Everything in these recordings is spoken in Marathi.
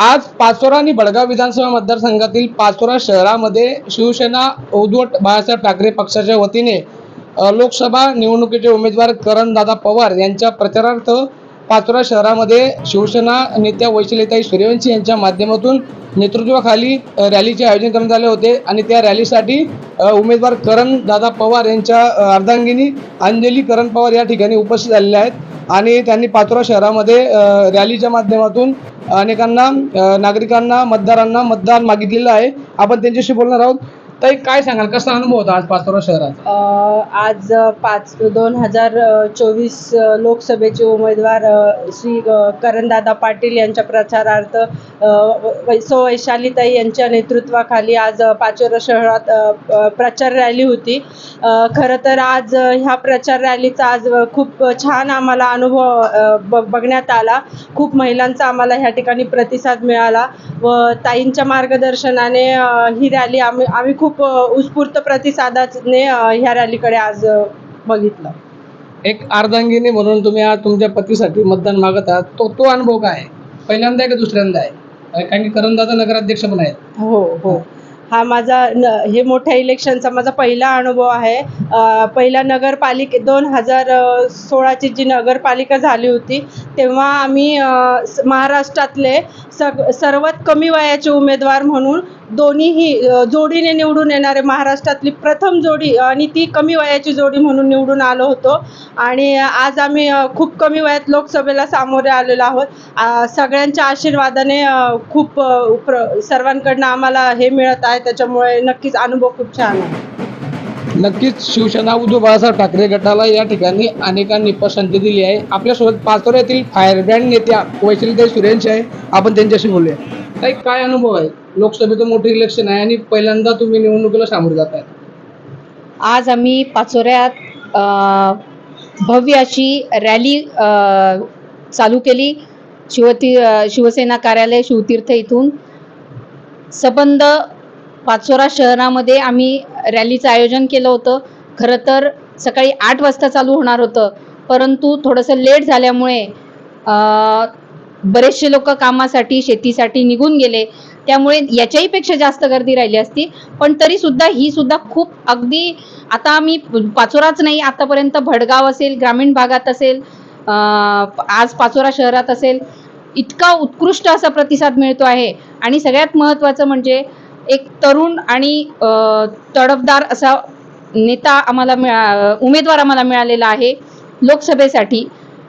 आज पाचोरा आणि बडगाव विधानसभा मतदारसंघातील पाचोरा शहरामध्ये शिवसेना उद्धव बाळासाहेब ठाकरे पक्षाच्या वतीने लोकसभा निवडणुकीचे उमेदवार करणदादा पवार यांच्या प्रचारार्थ पाचोरा शहरामध्ये शिवसेना नेत्या वैशिलेताई सूर्यवंशी यांच्या माध्यमातून नेतृत्वाखाली रॅलीचे आयोजन करण्यात आले होते आणि त्या रॅलीसाठी उमेदवार करण दादा पवार यांच्या अर्धांगिनी अंजली करण पवार या ठिकाणी उपस्थित झालेल्या आहेत. आणि त्यांनी पाचोरा शहरामध्ये रॅलीच्या माध्यमातून अनेकांना नागरिकांना मतदारांना मतदान मागितलेलं आहे. आपण त्यांच्याशी बोलणार आहोत. ताई काय सांगाल? कसा अनुभव होता आज पाचोरा शहरात आज पाच दोन हजार चोवीस लोकसभेचे उमेदवार अ, श्री अ, करणदादा पाटील यांच्या प्रचारार्थ अ, वैशालीताई यांच्या नेतृत्वाखाली आज अ, पाचोरा शहरात अ, अ, प्रचार रॅली होती. अ, खरं तर आज अ, ह्या प्रचार रॅलीचा आज अ, खूप छान आम्हाला अनुभव अ, ब बघण्यात आला. खूप महिलांचा आम्हाला ह्या ठिकाणी प्रतिसाद मिळाला व ताईंच्या मार्गदर्शनाने अ, ही रॅली आम्ही आम्ही खूप अ, उत्स्फूर्त प्रतिसादाने ह्या रॅलीकडे आज बघितलं. एक अर्धांगिनी म्हणून तुम्ही आज तुमच्या पतीसाठी मतदान मागत आहात. तो तो अनुभव काय आहे? पहिल्यांदा आहे का दुसऱ्यांदा आहे? कारण की करणदादा नगराध्यक्ष पण आहेत हो हो. हा माझा न हे मोठ्या इलेक्शनचा माझा पहिला अनुभव आहे. पहिला नगरपालिके दोन हजार सोळाची जी नगरपालिका झाली होती तेव्हा आम्ही महाराष्ट्रातले सग सर्वात कमी वयाचे उमेदवार म्हणून दोन्हीही जोडीने निवडून येणारे महाराष्ट्रातली प्रथम जोडी आणि ती कमी वयाची जोडी म्हणून निवडून आलो होतो. आणि आज आम्ही खूप कमी वयात लोकसभेला सामोरे आलेलो आहोत. सगळ्यांच्या आशीर्वादाने खूप प्र सर्वांकडनं आम्हाला हे मिळत आहे. त्याच्यामुळे नक्कीच अनुभव खूप छान आहे. नक्कीच शिवसेना उद्धव बाळासाहेब ठाकरे गटाला या ठिकाणी अनेकांनी पसंती दिली आहे. आपल्यासोबत पाचोऱ्यातील फायरब्रँड नेत्या वैशिलताई सुरेंश आहे. आपण त्यांच्याशी बोलूया. काही काय अनुभव आहे? लोकसभेचं मोठं इलेक्शन आहे आणि पहिल्यांदा तुम्ही निवडणुकीला सामोरे जात आहे आज आम्ही पाचोऱ्यात भव्य अशी रॅली चालू केली. शिवती शिवसेना कार्यालय शिवतीर्थ इथून. सबंध पाचोरा शहरामध्ये आम्ही रॅलीचं आयोजन केलं होतं. खरं तर सकाळी आठ वाजता चालू होणार होतं. परंतु थोडंसं लेट झाल्यामुळे बरेचसे लोक कामासाठी शेतीसाठी निघून गेले. त्यामुळे याच्याही पेक्षा जास्त गर्दी राहिली असती. पण तरी सुद्धा ही सुद्धा खूप अगदी आता आम्ही पाचोराच नाही आतापर्यंत भडगाव असेल ग्रामीण भागात असेल आज पाचोरा शहरात असेल इतका उत्कृष्ट असा प्रतिसाद मिळतो आहे. आणि सगळ्यात महत्त्वाचं म्हणजे एक तरुण आणि तडफदार असा नेता आम्हाला मिळा उमेदवार आम्हाला मिळालेला आहे लोकसभेसाठी.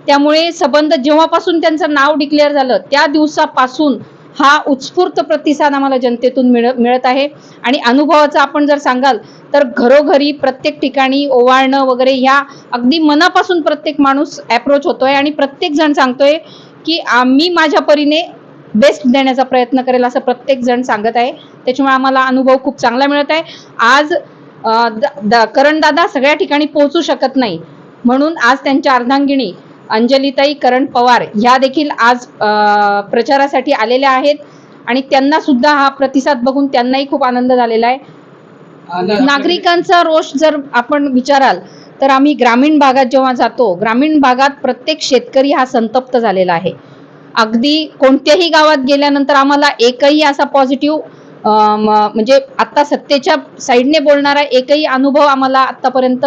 त्यामुळे संबंध जेव्हापासून त्यांचं नाव डिक्लेअर झालं त्या दिवसापासून हा उत्स्फूर्त प्रतिसाद आम्हाला जनतेतून मिळ मिळत आहे. आणि अनुभवाचं आपण जर सांगाल तर घरोघरी प्रत्येक ठिकाणी ओवाळणं वगैरे ह्या अगदी मनापासून प्रत्येक माणूस अप्रोच होतोय आणि प्रत्येक जण सांगतोय की आम्ही माझ्या परीने बेस्ट देण्याचा प्रयत्न करेल असं प्रत्येक जण सांगत आहे. त्याच्यामुळे आम्हाला अनुभव खूप चांगला मिळत आहे. आज अं, द- द- करणदादा सगळ्या ठिकाणी पोहोचू शकत नाही. म्हणून आज त्यांच्या अर्धांगिणी अंजलीताई करण पवार ह्या देखील आज प्रचारासाठी आलेल्या आहेत. आणि त्यांना सुद्धा हा प्रतिसाद बघून त्यांनाही खूप आनंद झालेला आहे. नागरिकांचा रोष जर आपण विचाराल तर आम्ही ग्रामीण भागात जेव्हा जातो ग्रामीण भागात प्रत्येक शेतकरी हा संतप्त झालेला आहे. अगदी कोणत्याही गावात गेल्यानंतर आम्हाला एकही असा पॉझिटिव्ह म्हणजे आत्ता सत्तेच्या साईडने बोलणारा एकही अनुभव आम्हाला आत्तापर्यंत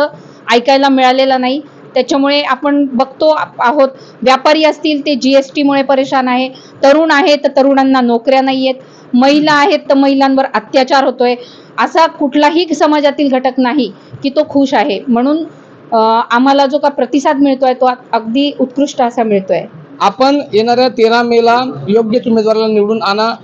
ऐकायला मिळालेला नाही. त्याच्यामुळे आपण बघतो आहोत व्यापारी असतील ते जी एस टीमुळे परेशान आहे तरुण आहेत तर तरुणांना नोकऱ्या नाही आहेत महिला आहेत तर महिलांवर अत्याचार होतोय. असा कुठलाही समाजातील घटक नाही की तो खुश आहे. म्हणून आम्हाला जो का प्रतिसाद मिळतोय तो अगदी उत्कृष्ट असा मिळतोय. आपण येणाऱ्या तेरा मेला योग्य उमेदवाराला निवडून आणा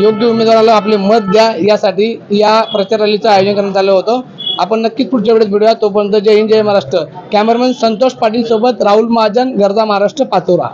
योग्य उमेदवाराला आपले मत द्या यासाठी या प्रचार रॅलीचं आयोजन करण्यात आलं होतं. आपण नक्कीच पुढच्या वेळेस भेटूया. तोपर्यंत जय हिंद जय महाराष्ट्र. कॅमेरामॅन संतोष पाटील सोबत राहुल महाजन गर्दा महाराष्ट्र पाचोरा.